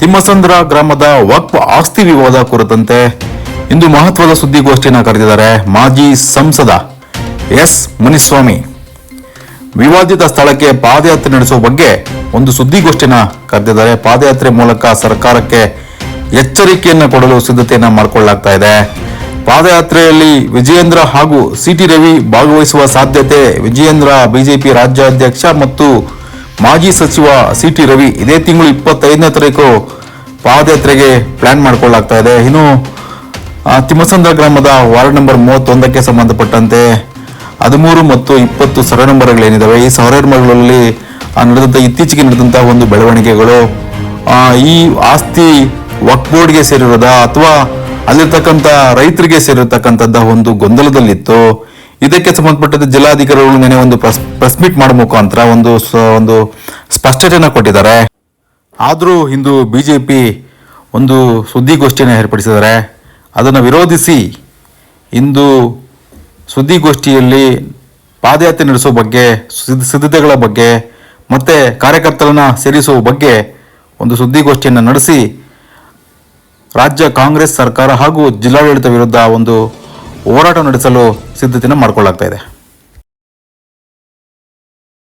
ತಿಮ್ಮಸಂದ್ರ ಗ್ರಾಮದ ವಕ್ಫ್ ಆಸ್ತಿ ವಿವಾದ ಕುರಿತಂತೆ ಇಂದು ಮಹತ್ವದ ಸುದ್ದಿಗೋಷ್ಠಿಯನ್ನು ಕರೆದಿದ್ದಾರೆ ಮಾಜಿ ಸಂಸದ ಎಸ್ ಮುನಿಸ್ವಾಮಿ. ವಿವಾದಿತ ಸ್ಥಳಕ್ಕೆ ಪಾದಯಾತ್ರೆ ನಡೆಸುವ ಬಗ್ಗೆ ಒಂದು ಸುದ್ದಿಗೋಷ್ಠಿನ ಕರೆದಿದ್ದಾರೆ. ಪಾದಯಾತ್ರೆ ಮೂಲಕ ಸರ್ಕಾರಕ್ಕೆ ಎಚ್ಚರಿಕೆಯನ್ನು ಕೊಡಲು ಸಿದ್ಧತೆಯನ್ನು ಮಾಡಿಕೊಳ್ಳಲಾಗ್ತಾ ಇದೆ. ಪಾದಯಾತ್ರೆಯಲ್ಲಿ ವಿಜಯೇಂದ್ರ ಹಾಗೂ ಸಿಟಿ ರವಿ ಭಾಗವಹಿಸುವ ಸಾಧ್ಯತೆ ವಿಜಯೇಂದ್ರ ಬಿಜೆಪಿ ರಾಜ್ಯಾಧ್ಯಕ್ಷ ಮತ್ತು ಮಾಜಿ ಸಚಿವ ಸಿಟಿ ರವಿ ಇದೇ ತಿಂಗಳು ಇಪ್ಪತ್ತೈದನೇ ತಾರೀಕು ಪಾದಯಾತ್ರೆಗೆ ಪ್ಲಾನ್ ಮಾಡ್ಕೊಳ್ಳಾಗ್ತಾ ಇದೆ. ಇನ್ನು ತಿಮ್ಮಸಂದ್ರ ಗ್ರಾಮದ ವಾರ್ಡ್ ನಂಬರ್ ಮೂವತ್ತೊಂದಕ್ಕೆ ಸಂಬಂಧಪಟ್ಟಂತೆ ಹದಿಮೂರು ಮತ್ತು ಇಪ್ಪತ್ತು ಸರ ನಂಬರ್ಗಳೇನಿದ್ದಾವೆ ಈ ಸರ ನಂಬರ್ಗಳಲ್ಲಿ ನಡೆದಂತ ಇತ್ತೀಚೆಗೆ ನಡೆದಂಥ ಒಂದು ಬೆಳವಣಿಗೆಗಳು ಈ ಆಸ್ತಿ ವಕ್ ಬೋರ್ಡ್ಗೆ ಸೇರಿರೋದಾ ಅಥವಾ ಅಲ್ಲಿರ್ತಕ್ಕಂಥ ರೈತರಿಗೆ ಸೇರಿರ್ತಕ್ಕಂಥದ್ದ ಒಂದು ಗೊಂದಲದಲ್ಲಿತ್ತು, ಇದಕ್ಕೆ ಸಂಬಂಧಪಟ್ಟಂತೆ ಜಿಲ್ಲಾಧಿಕಾರಿಗಳು ನೆನೆ ಒಂದು ಪ್ರೆಸ್ ಪ್ರೆಸ್ ಮೀಟ್ ಮಾಡೋ ಮುಖಾಂತರ ಒಂದು ಒಂದು ಸ್ಪಷ್ಟತೆಯನ್ನು ಕೊಟ್ಟಿದ್ದಾರೆ. ಆದರೂ ಇಂದು ಬಿ ಜೆ ಪಿ ಒಂದು ಸುದ್ದಿಗೋಷ್ಠಿಯನ್ನು ಏರ್ಪಡಿಸಿದ್ದಾರೆ. ಅದನ್ನು ವಿರೋಧಿಸಿ ಇಂದು ಸುದ್ದಿಗೋಷ್ಠಿಯಲ್ಲಿ ಪಾದಯಾತ್ರೆ ನಡೆಸುವ ಬಗ್ಗೆ, ಸಿದ್ಧ- ಸಿದ್ಧತೆಗಳ ಬಗ್ಗೆ, ಮತ್ತು ಕಾರ್ಯಕರ್ತರನ್ನು ಸೇರಿಸುವ ಬಗ್ಗೆ ಒಂದು ಸುದ್ದಿಗೋಷ್ಠಿಯನ್ನು ನಡೆಸಿ ರಾಜ್ಯ ಕಾಂಗ್ರೆಸ್ ಸರ್ಕಾರ ಹಾಗೂ ಜಿಲ್ಲಾಡಳಿತ ವಿರುದ್ಧ ಒಂದು ಹೋರಾಟ ನಡೆಸಲು ಸಿದ್ಧತೆಯನ್ನು ಮಾಡಿಕೊಳ್ಳಾಗ್ತಾ ಇದೆ.